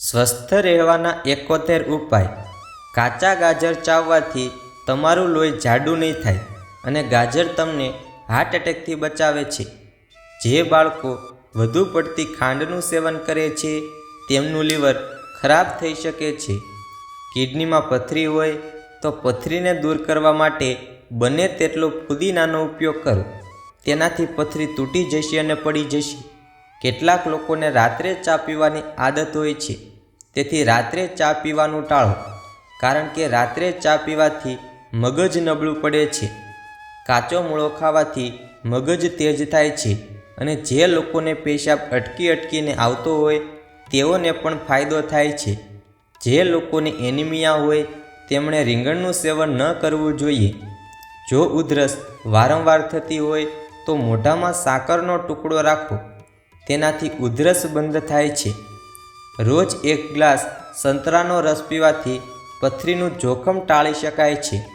સ્વસ્થ રહેવાના એકોતેર ઉપાય. કાચા ગાજર ચાવવાથી તમારું લોહી જાડું નહીં થાય અને ગાજર તમને હાર્ટ એટેકથી બચાવે છે. જે બાળકો વધુ પડતી ખાંડનું સેવન કરે છે, તેમનું લીવર ખરાબ થઈ શકે છે. કિડનીમાં પથરી હોય તો પથરીને દૂર કરવા માટે બને તેટલો ફુદીનાનો ઉપયોગ કરો. તેનાથી પથરી તૂટી જશે અને પડી જશે. કેટલાક લોકોને રાત્રે ચા પીવાની આદત હોય છે. તેથી રાત્રે ચા પીવાનું ટાળો, કારણ કે રાત્રે ચા પીવાથી મગજ નબળું પડે છે. કાચો મૂળો ખાવાથી મગજ તેજ થાય છે અને જે લોકોને પેશાબ અટકી અટકીને આવતો હોય, તેઓને પણ ફાયદો થાય છે. જે લોકોને એનિમિયા હોય, તેમણે રીંગણનું સેવન ન કરવું જોઈએ. જો ઉધરસ વારંવાર થતી હોય, તો મોઢામાં સાકરનો ટુકડો રાખો. તેનાથી ઉધરસ બંધ થાય છે. રોજ એક ગ્લાસ સંતરાનો રસ પીવાથી પથરીનું જોખમ ટાળી શકાય છે.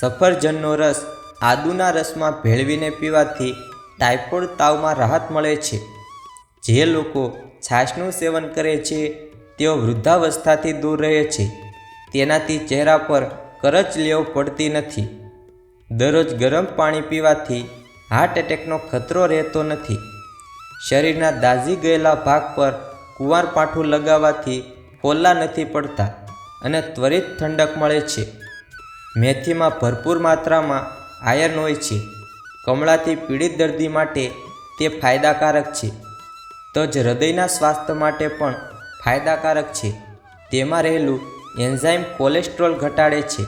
સફરજનનો રસ આદુના રસમાં ભેળવીને પીવાથી ટાઇફોઇડ તાવમાં રાહત મળે છે. જે લોકો છાશનું સેવન કરે છે, તેઓ વૃદ્ધાવસ્થાથી દૂર રહે છે. તેનાથી ચહેરા પર કરચ લેવો પડતી નથી. દરરોજ ગરમ પાણી પીવાથી હાર્ટ એટેકનો ખતરો રહેતો નથી. શરીરના દાઝી ગયેલા ભાગ પર કુંવારપાઠું લગાવવાથી ફોલ્લા નથી પડતા અને ત્વરિત ઠંડક મળે છે. મેથીમાં ભરપૂર માત્રામાં આયર્ન હોય છે. કમળાથી પીડિત દર્દી માટે તે ફાયદાકારક છે. તજ હૃદયના સ્વાસ્થ્ય માટે પણ ફાયદાકારક છે. તેમાં રહેલું એન્ઝાઇમ કોલેસ્ટ્રોલ ઘટાડે છે.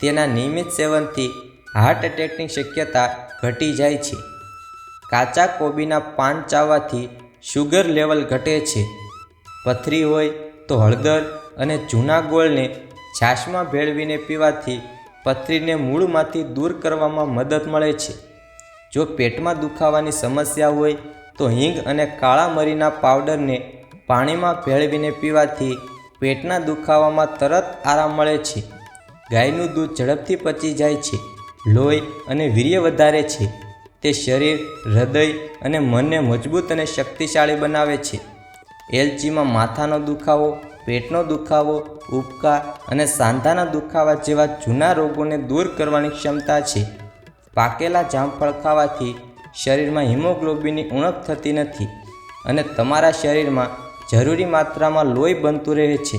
તેના નિયમિત સેવનથી હાર્ટ એટેકની શક્યતા ઘટી જાય છે. કાચા કોબીના પાન ચાવવાથી શુગર લેવલ ઘટે છે. પથરી હોય તો હળદર અને જૂના ગોળને છાશમાં ભેળવીને પીવાથી પથરીને મૂળમાંથી દૂર કરવામાં મદદ મળે છે. જો પેટમાં દુખાવાની સમસ્યા હોય તો હિંગ અને કાળા મરીના પાવડરને પાણીમાં ભેળવીને પીવાથી પેટના દુખાવામાં તરત આરામ મળે છે. ગાયનું દૂધ ઝડપથી પચી જાય છે. લોહી અને વીર્ય વધારે છે. તે શરીર, હૃદય અને મનને મજબૂત અને શક્તિશાળી બનાવે છે. એલચીમાં માથાનો દુખાવો, પેટનો દુખાવો, ઉપકાર અને સાંધાના દુખાવા જેવા જૂના રોગોને દૂર કરવાની ક્ષમતા છે. પાકેલા જામફળ ખાવાથી શરીરમાં હિમોગ્લોબિનની ઉણપ થતી નથી અને તમારા શરીરમાં જરૂરી માત્રામાં લોહી બનતું રહે છે.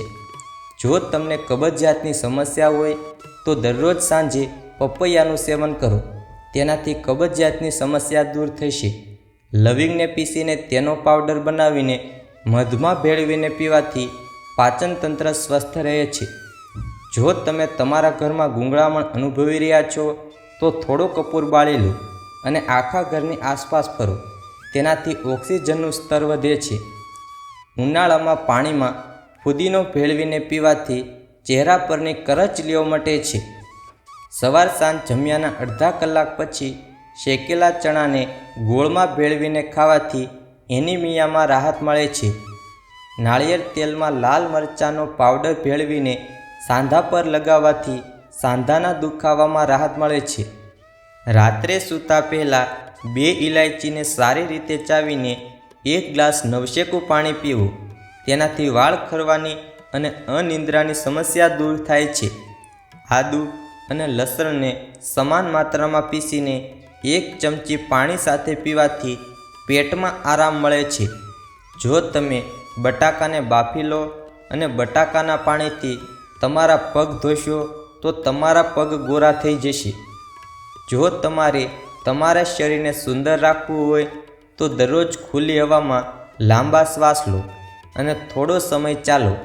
જો તમને કબજિયાતની સમસ્યા હોય, તો દરરોજ સાંજે પપૈયાનું સેવન કરો. તેનાથી કબજિયાતની સમસ્યા દૂર થશે. લવિંગને પીસીને તેનો પાવડર બનાવીને મધમાં ભેળવીને પીવાથી પાચન તંત્ર સ્વસ્થ રહે છે. જો તમે તમારા ઘરમાં ગૂંગળામણ અનુભવી રહ્યા છો, તો થોડો કપૂર બાળી લો અને આખા ઘરની આસપાસ ફરો. તેનાથી ઓક્સિજનનું સ્તર વધે છે. ઉનાળામાં પાણીમાં ફુદીનો ભેળવીને પીવાથી ચહેરા પરની કરચલીઓ મટે છે. સવાર સાંજ જમ્યાના અડધા કલાક પછી શેકેલા ચણાને ગોળમાં ભેળવીને ખાવાથી એનિમિયામાં રાહત મળે છે. નાળિયેર તેલમાં લાલ મરચાંનો પાવડર ભેળવીને સાંધા પર લગાવવાથી સાંધાના દુખાવામાં રાહત મળે છે. રાત્રે સૂતા પહેલાં બે ઇલાયચીને સારી રીતે ચાવીને એક ગ્લાસ નવશેકું પાણી પીવું. તેનાથી વાળ ખરવાની અને અનિંદ્રાની સમસ્યા દૂર થાય છે. આદુ અને લસણને સમાન માત્રામાં પીસીને એક ચમચી પાણી સાથે પીવાથી પેટમાં આરામ મળે છે. જો તમે બટાકાને બાફી લો અને બટાકાના પાણીથી તમારા પગ ધોશો, તો તમારા પગ ગોરા થઈ જશે. જો તમારે તમારા શરીરને સુંદર રાખવું હોય, તો દરરોજ ખુલ્લી હવામાં લાંબા શ્વાસ લો અને થોડો સમય ચાલો.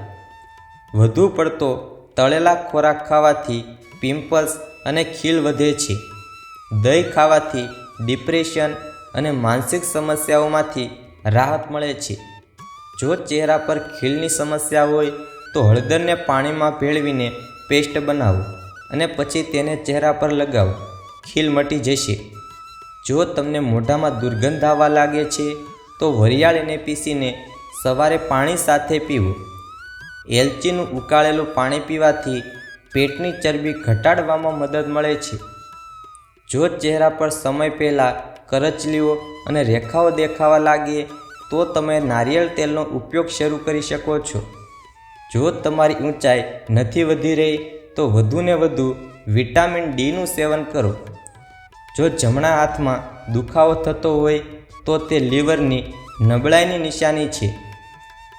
વધુ પડતો તળેલા ખોરાક ખાવાથી પિમ્પલ્સ અને ખીલ વધે છે. દહીં ખાવાથી ડિપ્રેશન અને માનસિક સમસ્યાઓમાંથી રાહત મળે છે. જો ચહેરા પર ખીલની સમસ્યા હોય, તો હળદરને પાણીમાં ભેળવીને પેસ્ટ બનાવો અને પછી તેને ચહેરા પર લગાવો. ખીલ મટી જશે. જો તમને મોઢામાં દુર્ગંધ આવવા લાગે છે, તો વરિયાળીને પીસીને સવારે પાણી સાથે પીવું. એલચીનું ઉકાળેલું પાણી પીવાથી પેટની ચરબી ઘટાડવામાં મદદ મળે છે. જો ચહેરા પર સમય પહેલાં કરચલીઓ અને રેખાઓ દેખાવા લાગે તો તમે નારિયેળ તેલનો ઉપયોગ શરૂ કરી શકો છો. જો તમારી ઊંચાઈ નથી વધી રહી તો વધુને વધુ વિટામિન ડીનું સેવન કરો. જો જમણા હાથમાં દુખાવો થતો હોય તો તે લીવરની નબળાઈની નિશાની છે.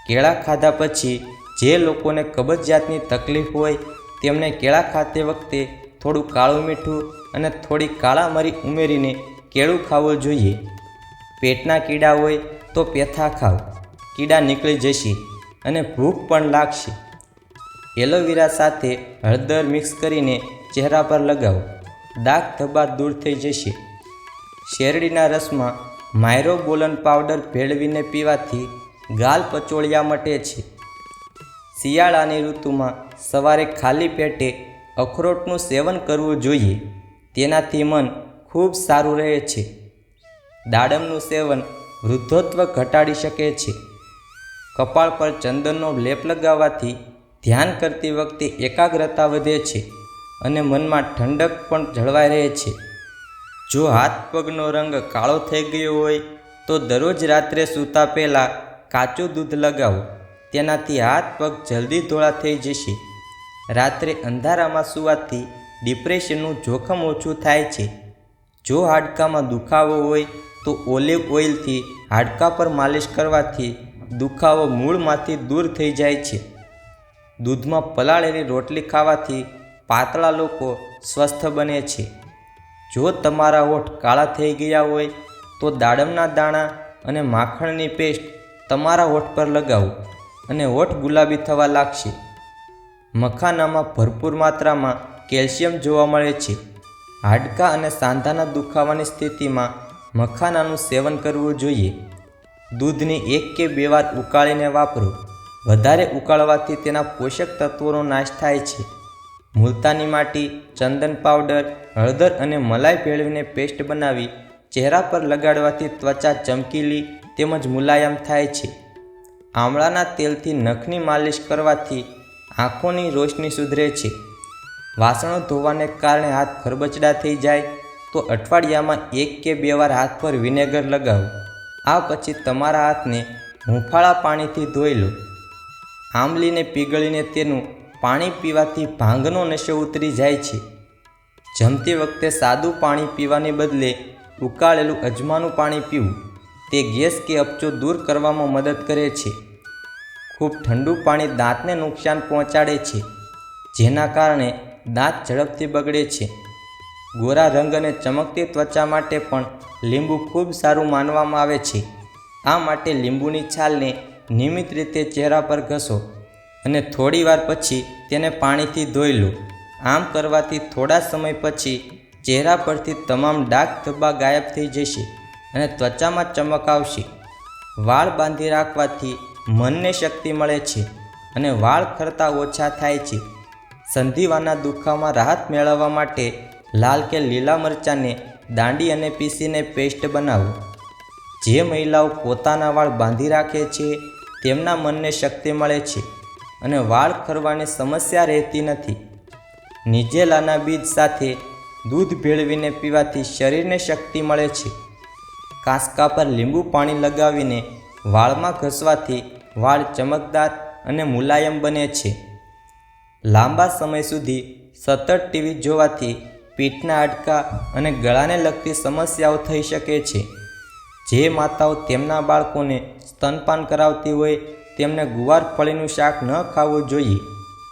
કેળા ખાધા પછી જે લોકોને કબજિયાતની તકલીફ હોય તેમને કેળા ખાતે વખતે થોડું કાળું મીઠું અને થોડી કાળા મરી ઉમેરીને કેળું ખાવું જોઈએ. પેટના કીડા હોય તો પેથા ખાવ. કીડા નીકળી જશે અને ભૂખ પણ લાગશે. એલોવેરા સાથે હળદર મિક્સ કરીને ચહેરા પર લગાવો. દાગ ધબ્બા દૂર થઈ જશે. શેરડીના રસમાં માયરોબોલન પાવડર ભેળવીને પીવાથી ગાલ પચોળિયા મટે છે. શિયાળાની ઋતુમાં સવારે ખાલી પેટે અખરોટનું સેવન કરવું જોઈએ. તેનાથી મન ખૂબ સારું રહે છે. દાડમનું સેવન વૃદ્ધત્વ ઘટાડી શકે છે. કપાળ પર ચંદનનો લેપ લગાવવાથી ધ્યાન કરતી વખતે એકાગ્રતા વધે છે અને મનમાં ઠંડક પણ જળવાઈ રહે છે. જો હાથ પગનો રંગ કાળો થઈ ગયો હોય, તો દરરોજ રાત્રે સૂતા પહેલાં કાચું દૂધ લગાવો. તેનાથી હાથ પગ જલ્દી ધોળા થઈ જશે. રાત્રે અંધારામાં સૂવાથી ડિપ્રેશનનું જોખમ ઓછું થાય છે. જો હાડકામાં દુખાવો હોય, તો ઓલિવ ઓઇલથી હાડકા પર માલિશ કરવાથી દુખાવો મૂળમાંથી દૂર થઈ જાય છે. દૂધમાં પલાળેલી રોટલી ખાવાથી પાતળા લોકો સ્વસ્થ બને છે. જો તમારા હોઠ કાળા થઈ ગયા હોય, તો દાડમના દાણા અને માખણની પેસ્ટ તમારા હોઠ પર લગાવો અને હોઠ ગુલાબી થવા લાગશે. મખાનામાં ભરપૂર માત્રામાં કેલ્શિયમ જોવા મળે છે. હાડકાં અને સાંધાના દુખાવાની સ્થિતિમાં મખાનાનું સેવન કરવું જોઈએ. દૂધને એક કે બે વાર ઉકાળીને વાપરો. વધારે ઉકાળવાથી તેના પોષક તત્વોનો નાશ થાય છે. મુલતાની માટી, ચંદન પાવડર, હળદર અને મલાઈ ભેળવીને પેસ્ટ બનાવી ચહેરા પર લગાડવાથી ત્વચા ચમકીલી તેમજ મુલાયમ થાય છે. આમળાના તેલથી નખની માલિશ કરવાથી આંખોની રોશની સુધરે છે. વાસણો ધોવાને કારણે હાથ ખરબચડા થઈ જાય તો અઠવાડિયામાં એક કે બે વાર હાથ પર વિનેગર લગાવો. આ પછી તમારા હાથને હુંફાળા પાણીથી ધોઈ લો. આંબલીને પીગળીને તેનું પાણી પીવાથી ભાંગનો નશો ઉતરી જાય છે. જમતી વખતે સાદું પાણી પીવાને બદલે ઉકાળેલું અજમાનું પાણી પીવું. તે ગેસ કે અપચો દૂર કરવામાં મદદ કરે છે. ખૂબ ઠંડુ પાણી દાંતને નુકસાન પહોંચાડે છે, જેના કારણે દાંત ઝડપથી બગડે છે. ગોરા રંગ અને ચમકતી ત્વચા માટે પણ લીંબુ ખૂબ સારું માનવામાં આવે છે. આ માટે લીંબુની છાલને નિયમિત રીતે ચહેરા પર ઘસો અને થોડીવાર પછી તેને પાણીથી ધોઈ લો. આમ કરવાથી થોડા સમય પછી ચહેરા પરથી તમામ ડાઘ ધબ્બા ગાયબ થઈ જશે અને ત્વચામાં ચમક આવશે. વાળ બાંધી રાખવાથી મનને શક્તિ મળે છે અને વાળ ખરતા ઓછા થાય છે. સંધિવાના દુખાવામાં રાહત મેળવવા માટે લાલ કે લીલા મરચાંને દાંડી અને પીસીને પેસ્ટ બનાવો. જે મહિલાઓ પોતાના વાળ બાંધી રાખે છે, તેમના મનને શક્તિ મળે છે અને વાળ ખરવાની સમસ્યા રહેતી નથી. નિજેલાના બીજ સાથે દૂધ ભેળવીને પીવાથી શરીરને શક્તિ મળે છે. કાંસકા પર લીંબુ પાણી લગાવીને વાળમાં ઘસવાથી વાળ ચમકદાર અને મુલાયમ બને છે. લાંબા સમય સુધી સતત ટીવી જોવાથી પીઠના હાડકા અને ગળાને લગતી સમસ્યાઓ થઈ શકે છે. જે માતાઓ તેમના બાળકોને સ્તનપાન કરાવતી હોય તેમને ગુવાર ફળીનું શાક ન ખાવું જોઈએ,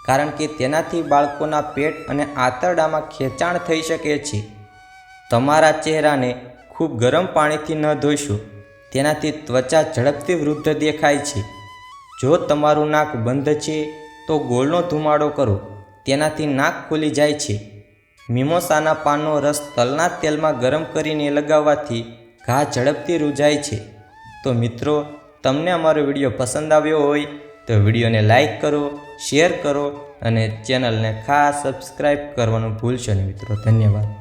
કારણ કે તેનાથી બાળકોના પેટ અને આંતરડામાં ખેંચાણ થઈ શકે છે. તમારા ચહેરાને ખૂબ ગરમ પાણીથી ન ધોઈશું તેનાથી ત્વચા ઝડપથી વૃદ્ધ દેખાય છે. જો તમારું નાક બંધ છે, તો ગોળનો ધુમાડો કરો. તેનાથી નાક ખુલી જાય છે. મિમોસાના પાનનો રસ તલના તેલમાં ગરમ કરીને લગાવવાથી ઘા ઝડપથી રૂજાય છે. તો મિત્રો, તમને અમારો વીડિયો પસંદ આવ્યો હોય, તો વિડીયોને લાઈક કરો, શેર કરો અને ચેનલને ખાસ સબસ્ક્રાઈબ કરવાનું ભૂલશો નહીં મિત્રો. ધન્યવાદ.